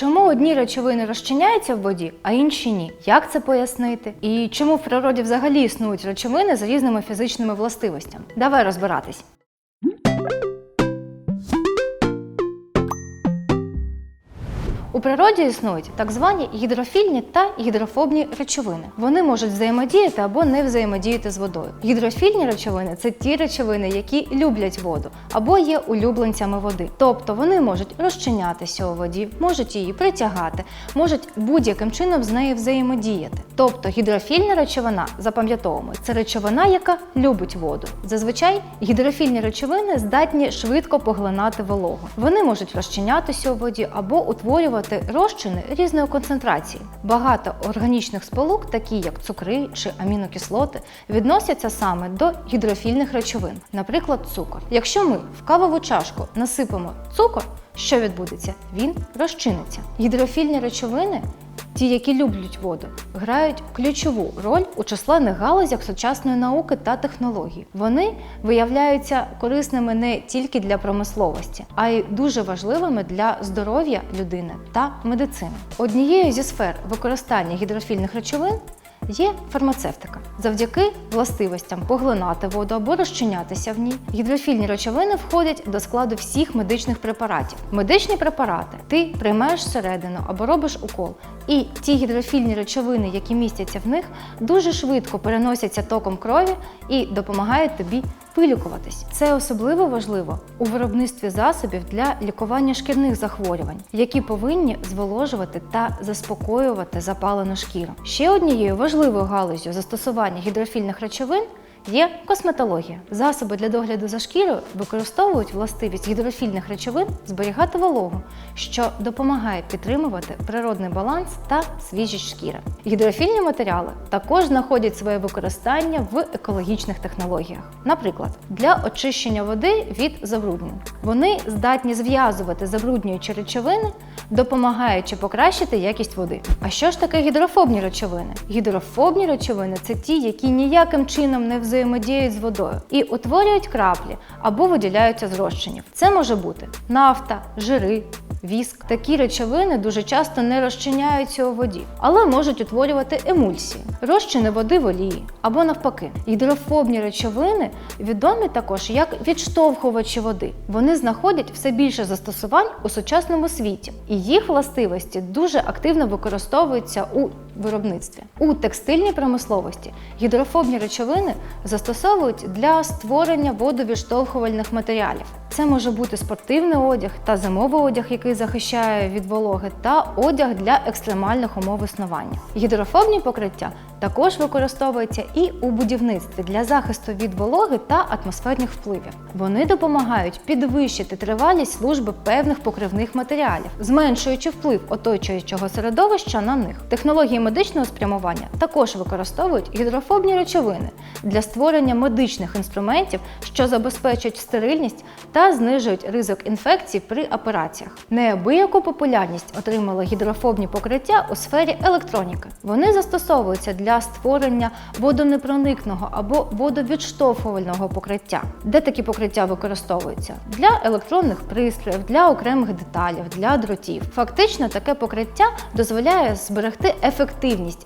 Чому одні речовини розчиняються в воді, а інші ні? Як це пояснити? І чому в природі взагалі існують речовини з різними фізичними властивостями? Давай розбиратись. У природі існують так звані гідрофільні та гідрофобні речовини. Вони можуть взаємодіяти або не взаємодіяти з водою. Гідрофільні речовини це ті речовини, які люблять воду або є улюбленцями води. Тобто вони можуть розчинятися у воді, можуть її притягати, можуть будь-яким чином з нею взаємодіяти. Тобто гідрофільна речовина, запам'ятовуємо, це речовина, яка любить воду. Зазвичай гідрофільні речовини здатні швидко поглинати вологу. Вони можуть розчинятися у воді або утворювати розчини різної концентрації. Багато органічних сполук, такі як цукри чи амінокислоти, відносяться саме до гідрофільних речовин, наприклад, цукор. Якщо ми в кавову чашку насипемо цукор, що відбудеться? Він розчиниться. Гідрофільні речовини Ті, які люблять воду, грають ключову роль у численних галузях сучасної науки та технологій. Вони виявляються корисними не тільки для промисловості, а й дуже важливими для здоров'я людини та медицини. Однією зі сфер використання гідрофільних речовин Є фармацевтика. Завдяки властивостям поглинати воду або розчинятися в ній. Гідрофільні речовини входять до складу всіх медичних препаратів. Медичні препарати ти приймаєш всередину або робиш укол. І ті гідрофільні речовини, які містяться в них, дуже швидко переносяться током крові і допомагають тобі вилікуватись. Це особливо важливо у виробництві засобів для лікування шкірних захворювань, які повинні зволожувати та заспокоювати запалену шкіру. Ще однією важливою галузю застосування гідрофільних речовин. Є косметологія. Засоби для догляду за шкірою використовують властивість гідрофільних речовин зберігати вологу, що допомагає підтримувати природний баланс та свіжість шкіри. Гідрофільні матеріали також знаходять своє використання в екологічних технологіях. Наприклад, для очищення води від забруднень. Вони здатні зв'язувати забруднюючі речовини, допомагаючи покращити якість води. А що ж таке гідрофобні речовини? Гідрофобні речовини це ті, які ніяким чином не взаємодіють з водою і утворюють краплі або виділяються з розчинів. Це може бути нафта, жири. Віск. Такі речовини дуже часто не розчиняються у воді, але можуть утворювати емульсії, розчини води в олії або навпаки. Гідрофобні речовини відомі також як відштовхувачі води. Вони знаходять все більше застосувань у сучасному світі, і їх властивості дуже активно використовуються у виробництві. У текстильній промисловості гідрофобні речовини застосовують для створення водовідштовхувальних матеріалів. Це може бути спортивний одяг та зимовий одяг, який захищає від вологи, та одяг для екстремальних умов існування. Гідрофобні покриття також використовуються і у будівництві для захисту від вологи та атмосферних впливів. Вони допомагають підвищити тривалість служби певних покривних матеріалів, зменшуючи вплив оточуючого середовища на них. Технології медичного спрямування також використовують гідрофобні речовини для створення медичних інструментів, що забезпечують стерильність та знижують ризик інфекцій при операціях. Неабияку популярність отримали гідрофобні покриття у сфері електроніки. Вони застосовуються для створення водонепроникного або водовідштовхувального покриття. Де такі покриття використовуються? Для електронних пристроїв, для окремих деталів, для дротів. Фактично, таке покриття дозволяє зберегти ефективність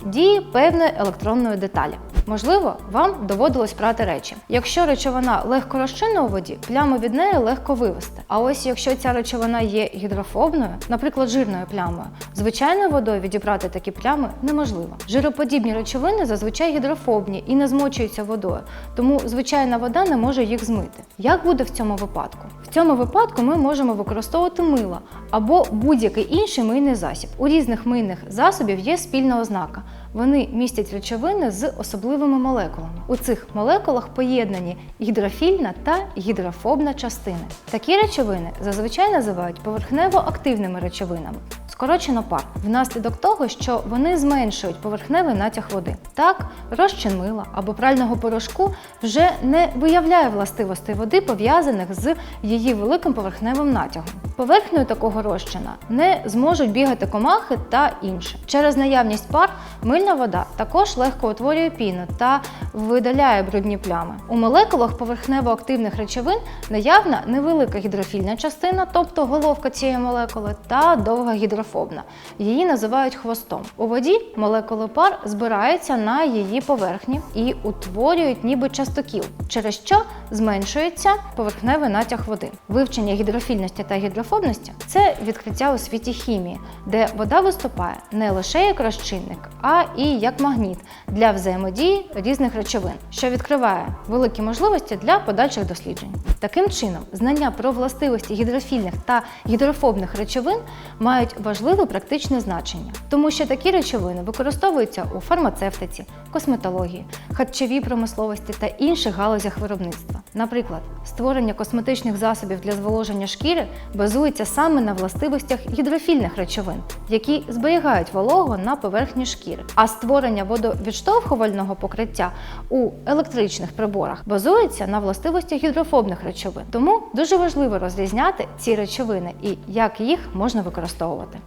дії певної електронної деталі. Можливо, вам доводилось прати речі. Якщо речовина легко розчинна у воді, пляму від неї легко вивести. А ось якщо ця речовина є гідрофобною, наприклад, жирною плямою, звичайною водою відібрати такі плями неможливо. Жироподібні речовини зазвичай гідрофобні і не змочуються водою, тому звичайна вода не може їх змити. Як буде в цьому випадку? В цьому випадку ми можемо використовувати мило або будь-який інший мийний засіб. У різних мийних засобів є спільна ознака. Вони містять речовини з особливими молекулами. У цих молекулах поєднані гідрофільна та гідрофобна частини. Такі речовини зазвичай називають поверхнево-активними речовинами. Скорочено пар внаслідок того, що вони зменшують поверхневий натяг води. Так, розчин мила або прального порошку вже не виявляє властивостей води, пов'язаних з її великим поверхневим натягом. Поверхнею такого розчина не зможуть бігати комахи та інше. Через наявність пар мильна вода також легко утворює піну та видаляє брудні плями. У молекулах поверхнево-активних речовин наявна невелика гідрофільна частина, тобто головка цієї молекули, та довга гідрофобна. Її називають хвостом. У воді молекули пар збираються на її поверхні і утворюють ніби частокіл, через що зменшується поверхневий натяг води. Вивчення гідрофільності та гідрофобності це відкриття у світі хімії, де вода виступає не лише як розчинник, а і як магніт для взаємодії різних речовин, що відкриває великі можливості для подальших досліджень. Таким чином, знання про властивості гідрофільних та гідрофобних речовин мають важливе практичне значення, тому що такі речовини використовуються у фармацевтиці, косметології, харчовій промисловості та інших галузях виробництва. Наприклад, створення косметичних засобів для зволоження шкіри базується саме на властивостях гідрофільних речовин, які зберігають вологу на поверхні шкіри. А створення водовідштовхувального покриття у електричних приборах базується на властивостях гідрофобних речовин. Тому дуже важливо розрізняти ці речовини і як їх можна використовувати.